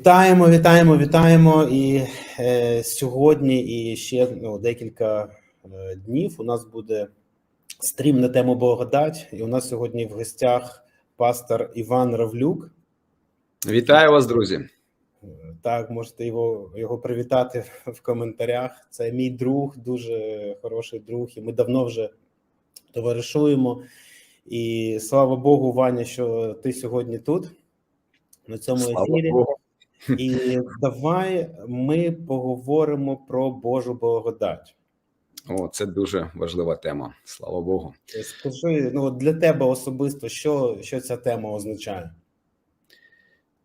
Вітаємо, вітаємо, вітаємо. І е, сьогодні і ще ну, декілька е, днів у нас буде стрім на тему благодать. І у нас сьогодні в гостях пастор Іван Равлюк. Вітаю вас, друзі. Е, Так, можете його, його привітати в коментарях. Це мій друг, дуже хороший друг, і ми давно вже товаришуємо. І слава Богу, Ваня, що ти сьогодні тут, на цьому Слава ефірі. Богу. І давай ми поговоримо про Божу благодать. О, це дуже важлива тема. Слава Богу. Скажи, ну для тебе особисто, що, що ця тема означає?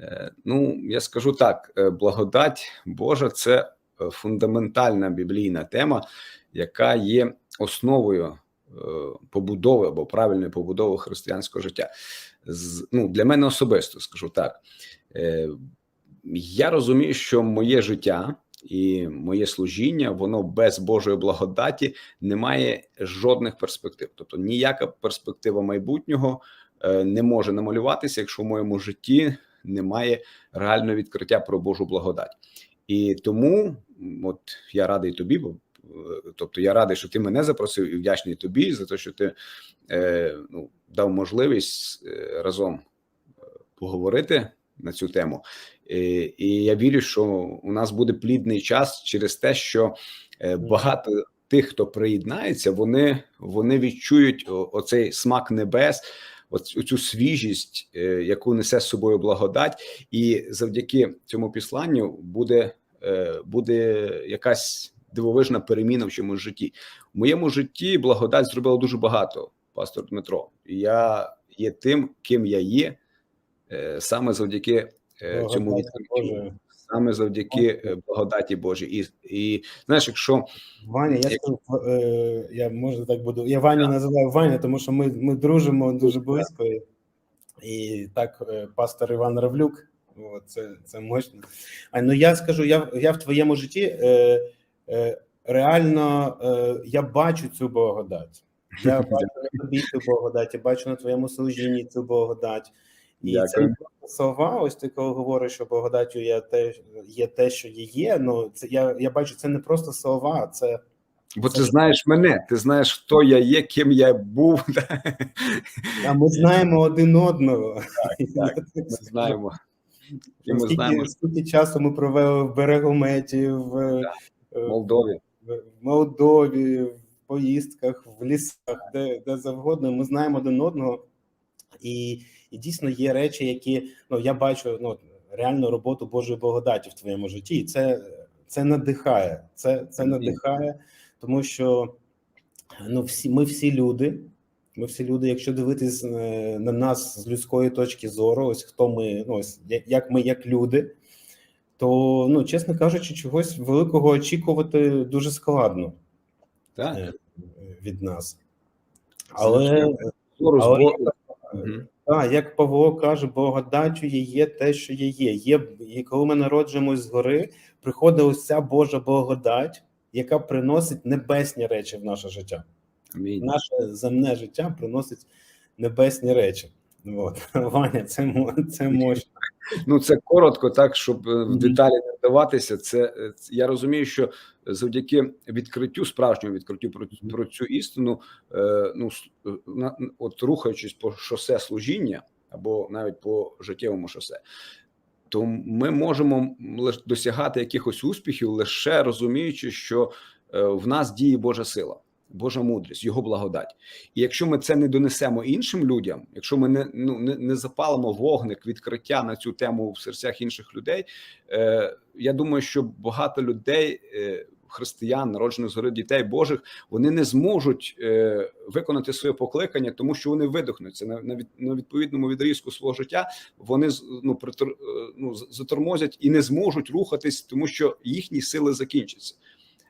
Е, Ну, я скажу так: е, благодать Божа це е, фундаментальна біблійна тема, яка є основою е, побудови або правильної побудови християнського життя. З, ну, для мене особисто скажу так. Я розумію, що моє життя і моє служіння, воно без Божої благодаті не має жодних перспектив. Тобто ніяка перспектива майбутнього е, не може намалюватися, якщо в моєму житті немає реального відкриття про Божу благодать. І тому, от я радий тобі, бо е, тобто я радий, що ти мене запросив, і вдячний тобі за те, що ти е, ну, дав можливість е, разом поговорити на цю тему. І, і я вірю, що у нас буде плідний час через те, що е, багато тих, хто приєднається, вони, вони відчують оцей смак небес, оцю свіжість, е, яку несе з собою благодать, і завдяки цьому післанню буде, е, буде якась дивовижна переміна в чомусь житті. В моєму житті благодать зробила дуже багато, пастор Дмитро. Я є тим, ким я є, е, саме завдяки е, цьому Благодать відкриттю. Саме завдяки е, благодаті Божій. І, і знаєш, якщо Ваня, я скажу, е, я може так буду. Я Ваню називаю Ваня, тому що ми, ми дружимо дуже близько. І, і так, е, пастор Іван Равлюк, о, це, це мощно. А ну я скажу, я, я в твоєму житті е, е, реально е, я бачу цю благодать. Я бачу на тобі цю благодать, я бачу на твоєму служінні цю благодать. І це Дякую. не просто слова. Ось ти коли говориш, що благодаттю є те, є те, що є. є. Ну це я, я бачу, це не просто слова, це бо ти знаєш мене, ти знаєш, хто я є, ким я був. а ми знаємо один одного. так, Ми знаємо. І ми скільки, знаємо скільки часу ми провели в Берегометі, в, е, в Молдові. в Молдові, в поїздках, в лісах, де, де завгодно. Ми знаємо один одного, і, і дійсно є речі, які ну я бачу ну реальну роботу Божої благодаті в твоєму житті. І це, це надихає. Це, це надихає, тому що ну всі ми всі люди. Ми всі люди, якщо дивитись е, на нас з людської точки зору, ось хто ми, ну ось як ми, як люди, то ну чесно кажучи, чогось великого очікувати дуже складно Так. е, від нас. Але але Мгм. так, як Павло каже, благодаттю є, є те, що є, є. є. І коли ми народжуємось згори, приходить ось ця Божа благодать, яка приносить небесні речі в наше життя. Амінь. Наше земне життя приносить небесні речі. От. Ваня, це, це мощно. Ну це коротко, так щоб е, в деталі не вдаватися. Це е, я розумію, що завдяки відкриттю, справжньому відкриттю про, про цю істину, е, ну е, на, от рухаючись по шосе служіння або навіть по життєвому шосе. То ми можемо досягати якихось успіхів, лише розуміючи, що в нас діє Божа сила, Божа мудрість, Його благодать. І якщо ми це не донесемо іншим людям, якщо ми не ну не, не запалимо вогник відкриття на цю тему в серцях інших людей, е, я думаю, що багато людей. Е, Християн, народжених згори дітей Божих, вони не зможуть е, виконати своє покликання, тому що вони видохнуться на, на, від, на відповідному відрізку свого життя. Вони ну, притор, е, ну, затормозять і не зможуть рухатись, тому що їхні сили закінчаться.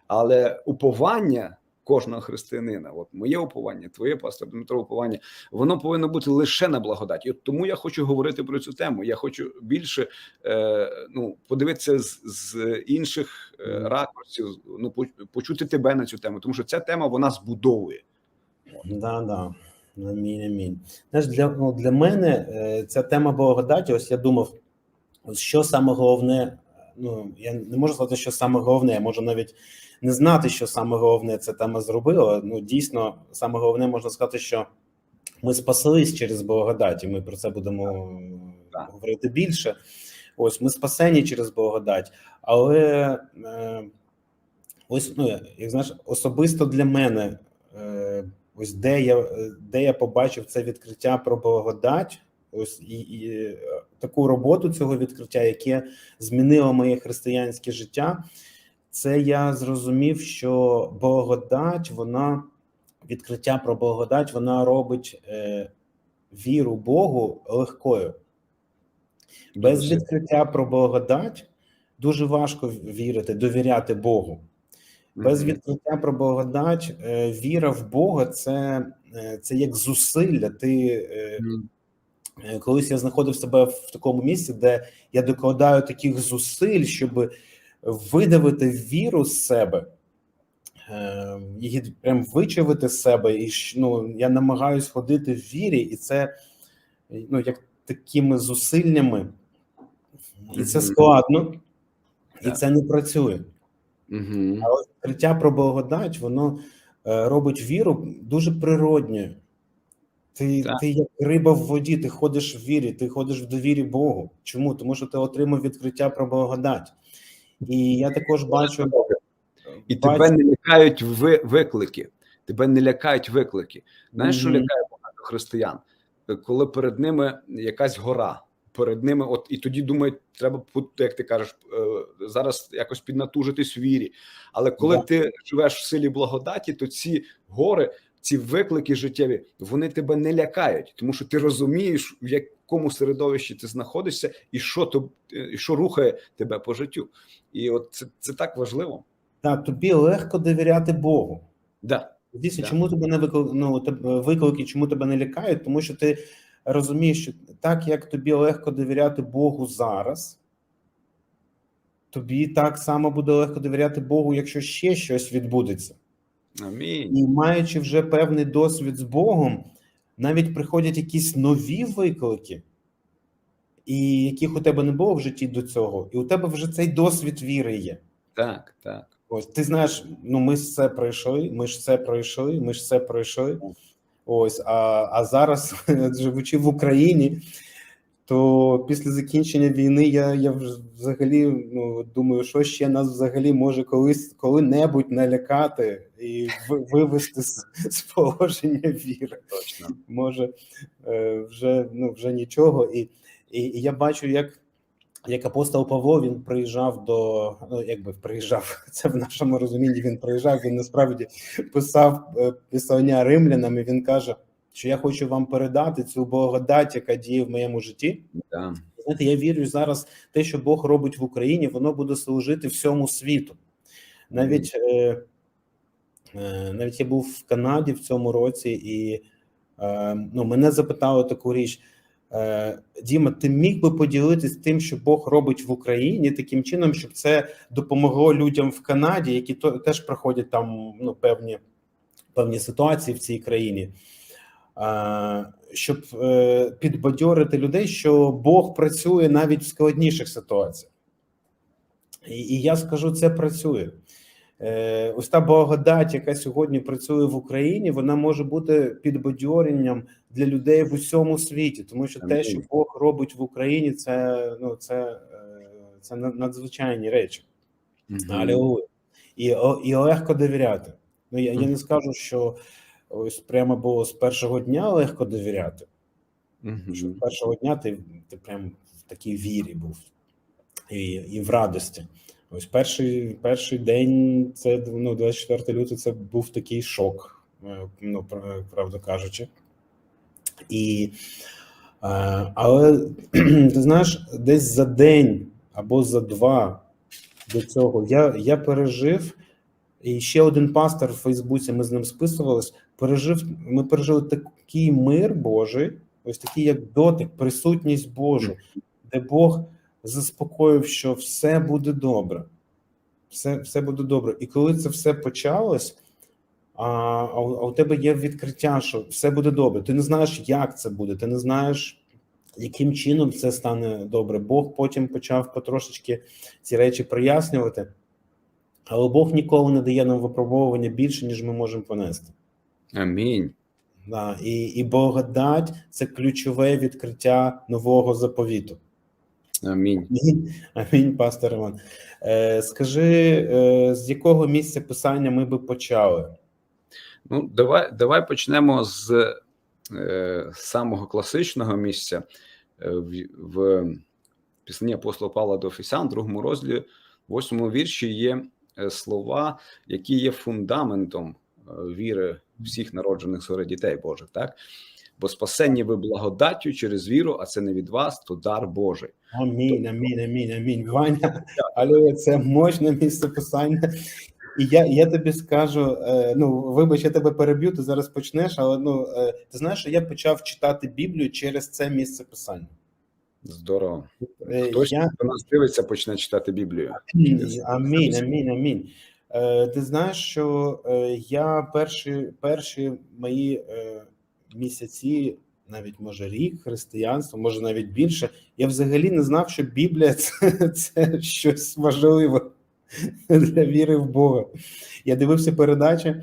Але уповання кожного християнина, от моє уповання, твоє пастор Дмитро уповання, воно повинно бути лише на благодаті. От тому я хочу говорити про цю тему. Я хочу більше е, ну подивитися з, з інших е, ракурсів, ну почути тебе на цю тему, тому що ця тема вона збудовує. Да, да. Амінь, амінь. Знаєш, для, ну, для мене е, ця тема благодаті, ось я думав, ось що саме головне, ну я не можу сказати, що саме головне, я можу навіть не знати, що саме головне це тема зробила. Ну дійсно, саме головне можна сказати, що ми спаслись через благодать, і ми про це будемо Так. говорити більше. Ось ми спасені через благодать, але е, ось ну як знаєш, особисто для мене, е, ось де я де я побачив це відкриття про благодать, ось і, і таку роботу цього відкриття, яке змінило моє християнське життя. Це я зрозумів, що благодать, вона відкриття про благодать, вона робить е, віру Богу легкою. Без відкриття про благодать дуже важко вірити, довіряти Богу. Без відкриття про благодать, е, віра в Бога це, е, це як зусилля. Ти е, Колись я знаходив себе в такому місці, де я докладаю таких зусиль, щоб видавити віру з себе, е, її прям вичавити з себе. І ну, я намагаюсь ходити в вірі, і це ну, як такими зусиллями, і це складно, і це не працює. Але відкриття про благодать, воно е, робить віру дуже природньою. Ти, Так. ти як риба в воді, ти ходиш в вірі, ти ходиш в довірі Богу. Чому? Тому що ти отримав відкриття про благодать. І я також бачу, І бачу- тебе не лякають ви- виклики. Тебе не лякають виклики. Знаєш, що лякає багато християн? Коли перед ними якась гора, перед ними, от і тоді думають, треба як ти кажеш, е, зараз якось піднатужитись у вірі. Але коли Да. ти живеш в силі благодаті, то ці гори, ці виклики життєві, вони тебе не лякають, тому що ти розумієш, в якому середовищі ти знаходишся, і що то і що рухає тебе по життю. І от це, це так важливо. та, тобі легко довіряти Богу. Да. Дійсно, Да. чому тебе не виклик, ну, тебе- виклики, чому тебе не лякають? Тому що ти розумієш, що так як тобі легко довіряти Богу зараз, тобі так само буде легко довіряти Богу, якщо ще щось відбудеться. Амінь. І маючи вже певний досвід з Богом, навіть приходять якісь нові виклики, і яких у тебе не було в житті до цього, і у тебе вже цей досвід віри є. Так, так. Ось ти знаєш, ну ми ж це пройшли, ми ж це пройшли, ми ж це пройшли. Ось, а, а зараз, живучи в Україні, то після закінчення війни я, я взагалі ну, думаю, що ще нас взагалі може колись коли-небудь налякати і ви- вивести з, з положення віри. Точно. Може е, вже, ну, вже нічого. І, і, і я бачу, як, як апостол Павло він приїжджав до ну, якби приїжджав, це в нашому розумінні. Він приїжджав. Він насправді писав е, писання римлянам. і Він каже, що я хочу вам передати цю благодать, яка діє в моєму житті. Да. Знаєте, я вірю зараз, те, що Бог робить в Україні, воно буде служити всьому світу. Навіть, е, е, навіть я був в Канаді в цьому році, і е, ну, мене запитали таку річ. Е, Діма, ти міг би поділитись тим, що Бог робить в Україні, таким чином, щоб це допомогло людям в Канаді, які то, теж проходять там ну, певні, певні ситуації в цій країні. Щоб е, підбадьорити людей, що Бог працює навіть в складніших ситуаціях. І, і я скажу, це працює. Е, ось та благодать, яка сьогодні працює в Україні, вона може бути підбадьоренням для людей в усьому світі, тому що те, що Бог робить в Україні, це ну це, е, це надзвичайні речі. Мгм. Алілуя. І, і легко довіряти. Ну я, я не скажу, що ось прямо було з першого дня легко довіряти. Що з першого дня ти, ти прям в такій вірі був і, і в радості. Ось перший, перший день, це ну, 24 лютого, це був такий шок, е, ну, правду кажучи. І, е, але ти знаєш, десь за день або за два до цього я, я пережив. І ще один пастор в Фейсбуці, ми з ним списувались. Пережив, ми пережили такий мир Божий, ось такий, як дотик, присутність Божу, де Бог заспокоїв, що все буде добре. Все, все буде добре. І коли це все почалось, а, а, у- тебе є відкриття, що все буде добре. Ти не знаєш, як це буде, ти не знаєш, Яким чином це стане добре? Бог потім почав потрошечки ці речі прояснювати, але Бог ніколи не дає нам випробовування більше, ніж ми можемо понести. Амінь. Да, і, і благодать це ключове відкриття нового заповіту. Амінь. Амінь, Амінь, пастор Іван. Е, скажи, е, з якого місця писання ми би почали? Ну, давай, давай почнемо з е, самого класичного місця е, в, в пісні апостола Павла до Офісян, другому розділі, восьмому вірші є слова, які є фундаментом е, віри всіх народжених згори дітей Божих, так? Бо спасені ви благодаттю через віру, а це не від вас, то дар Божий. Амінь, амінь, амінь, амінь. Ваня, але це мощне місце писання. І я, я тобі скажу: е, ну вибач, я тебе переб'ю, ти зараз почнеш, але ну е, ти знаєш, що я почав читати Біблію через це місце писання. Здорово. Е, Хтось я, до нас дивиться, почне читати Біблію. Амінь, амінь, амінь. Е, ти знаєш, що е, я перші, перші мої місяці, навіть може рік християнства, може навіть більше, я взагалі не знав, що Біблія це, це щось важливе для віри в Бога. Я дивився передачі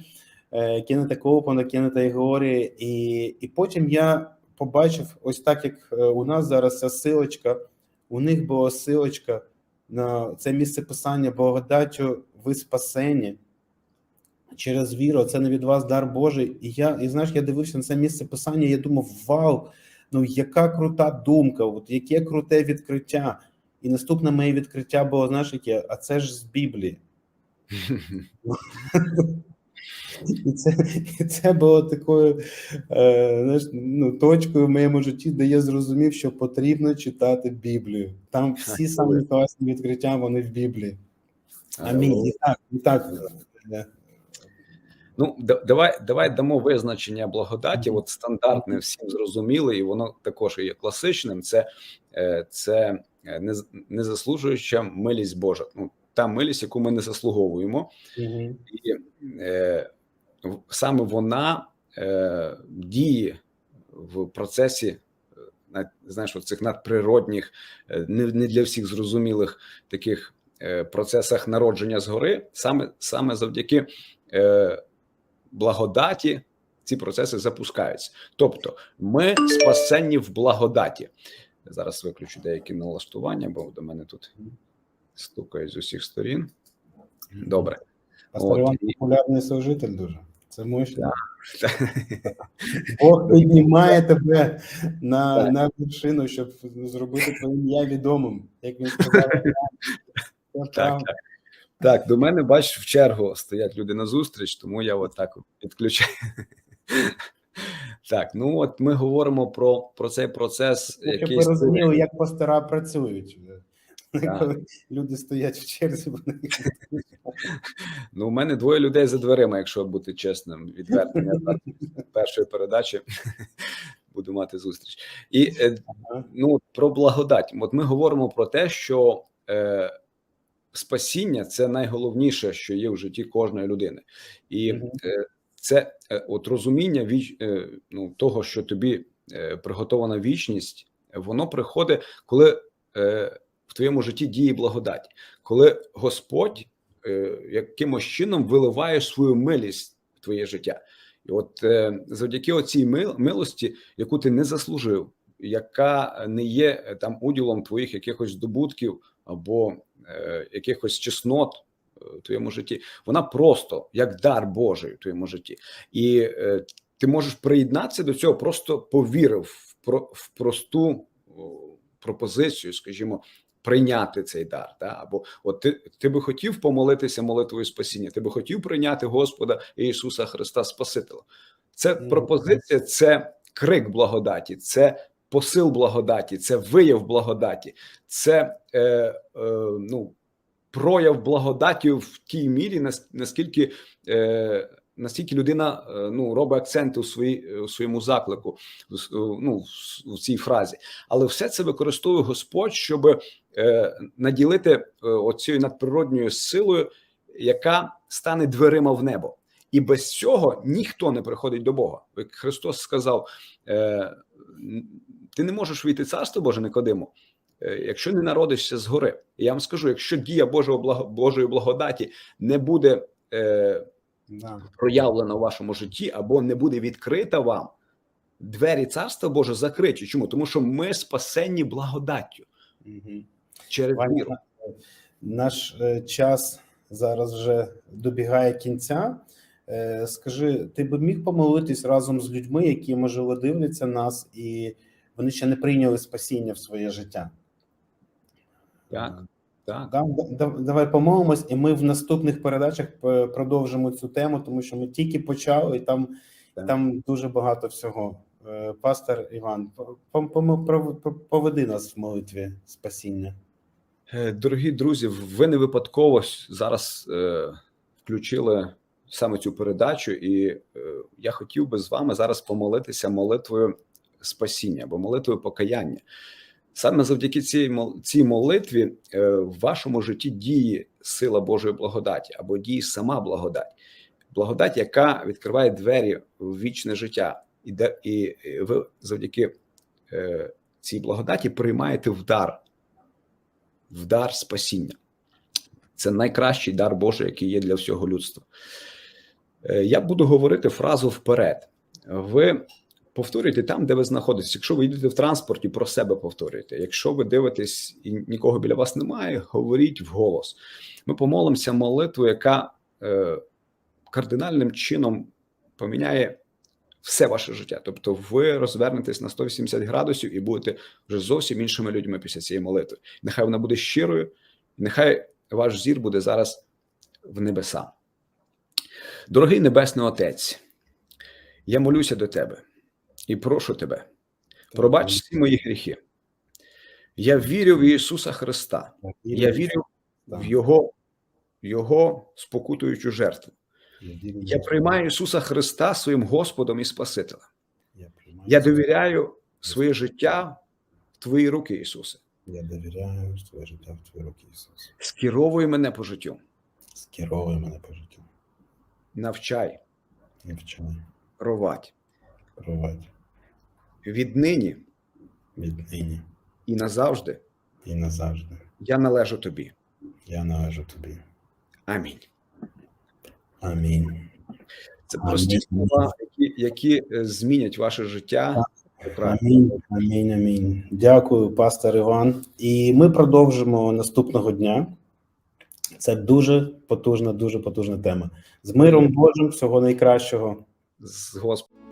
Кеннета Коупана, Кеннета Ігорі, і, і потім я побачив, ось так як е, у нас зараз ця силочка, у них була силочка на це місце писання благодаттю ви спасені через віру. Це не від вас дар Божий. І я, і знаєш, я дивився на це місце писання. і Я думав, вау, ну яка крута думка, от яке круте відкриття. І наступне моє відкриття було, знаєш, яке, а це ж з Біблії. І це, і це було такою е, ну, точкою в моєму житті, де я зрозумів, що потрібно читати Біблію. Там всі самі класні відкриття, вони в Біблії. Амінь. І так, і так. е, Ну, давай, давай дамо визначення благодаті. От стандартне, всім зрозуміле, і воно також є класичним. Це, е, це е, незаслужуюча милість Божа. Ну, та милість, яку ми не заслуговуємо, мгм. і е, саме вона е, діє в процесі. е, Знаєш, цих надприродних, е, не, не для всіх зрозумілих таких е, процесах народження згори, саме, саме завдяки е, благодаті ці процеси запускаються. Тобто, ми спасені в благодаті. Зараз виключу деякі налаштування, бо до мене тут стукають з усіх сторін. Добре. От, Іван популярний служитель дуже. Це мощно. Так. Бог піднімає тебе на, на вершину, щоб зробити твоє ім'я відомим, як він сказав. Так, так. Так, до мене, бачиш, в чергу стоять люди на зустріч, тому я от підключаю. Так, ну от ми говоримо про, про цей процес, Щоб який ви розуміли, як пастора працюють. Коли люди стоять в черзі, вони Ну, у мене двоє людей за дверима, якщо бути чесним, відвертим. Першої передачі буду мати зустріч. І е, ну, про благодать. От ми говоримо про те, що е, спасіння це найголовніше, що є в житті кожної людини. І е, це е, от розуміння віч, е, ну, того, що тобі е, приготована вічність, воно приходить, коли е, в твоєму житті діє благодать, коли Господь е, якимось чином виливає свою милість в твоє життя. І от е, завдяки оцій мил, милості, яку ти не заслужив, яка не є е, там уділом твоїх якихось здобутків або е, якихось чеснот е, в твоєму житті, вона просто як дар Божий в твоєму житті, і е, ти можеш приєднатися до цього, просто повірив в, про, в просту пропозицію, скажімо, прийняти цей дар. Та? Або от ти, ти би хотів помолитися молитвою спасіння, ти би хотів прийняти Господа Ісуса Христа Спасителя. Це пропозиція, це крик благодаті, це посил благодаті, це вияв благодаті, це е, е, ну, прояв благодаті в тій мірі, наскільки. Е, Настільки людина е, ну робить акценти у своїй у своєму заклику, в ну в- цій фразі, але все це використовує Господь, щоб е, наділити е, оцією надприродньою силою, яка стане дверима в небо, і без цього ніхто не приходить до Бога. Як Христос сказав: е, Ти не можеш війти царство Боже Никодиму, е, якщо не народишся згори. І я вам скажу: якщо дія Божого Божої благодаті не буде е, Да. проявлена у вашому житті, або не буде відкрита вам, двері царства Боже закриті. Чому? Тому що ми спасенні благодаттю Мгм. через Ваня, віру. Наш е, час зараз вже добігає кінця. Е, Скажи, ти б міг помолитись разом з людьми, які можливо дивляться нас, і вони ще не прийняли спасіння в своє життя? Так, так. Да, да- давай помолимось, і ми в наступних передачах продовжимо цю тему, тому що ми тільки почали, і там, Так. там дуже багато всього. Е, Пастор Іван, поведи нас в молитві спасіння. Е, Дорогі друзі, ви не випадково зараз е, включили саме цю передачу, і е, я хотів би з вами зараз помолитися молитвою спасіння або молитвою покаяння. Саме завдяки цій, цій молитві е, в вашому житті діє сила Божої благодаті або діє сама благодать. Благодать, яка відкриває двері в вічне життя, і, де, і, ви завдяки е, цій благодаті приймаєте вдар в дар спасіння. Це найкращий дар Божий, який є для всього людства. Е, Я буду говорити фразу вперед. Ви повторюйте там, де ви знаходитесь. Якщо ви йдете в транспорті, про себе повторюйте. Якщо ви дивитесь і нікого біля вас немає, говоріть вголос. Ми помолимося молитву, яка е, кардинальним чином поміняє все ваше життя. Тобто ви розвернетесь на 180 градусів і будете вже зовсім іншими людьми після цієї молитви. Нехай вона буде щирою, нехай ваш зір буде зараз в небеса. Дорогий Небесний Отець, я молюся до Тебе і прошу Тебе, пробач всі мої гріхи. Я вірю в Ісуса Христа. Я вірю в Його, Його спокутуючу жертву. Я приймаю Ісуса Христа своїм Господом і Спасителем. Я довіряю своє життя в Твої руки, Ісусе. Я довіряю своє життя в твої руки, Ісус. Скеровуй мене по життю, Скеровуй мене по життю. навчай, Навчай, ровать. провадь Віднині віднині і назавжди і назавжди. я належу Тобі. Я належу тобі. Амінь. Амінь. Це Амінь. прості слова, які, які е, змінять ваше життя. Амінь, амінь, амінь. Дякую, пастор Іван. І ми продовжимо наступного дня. Це дуже потужна, дуже потужна тема. З миром Божим, всього найкращого. З Господом.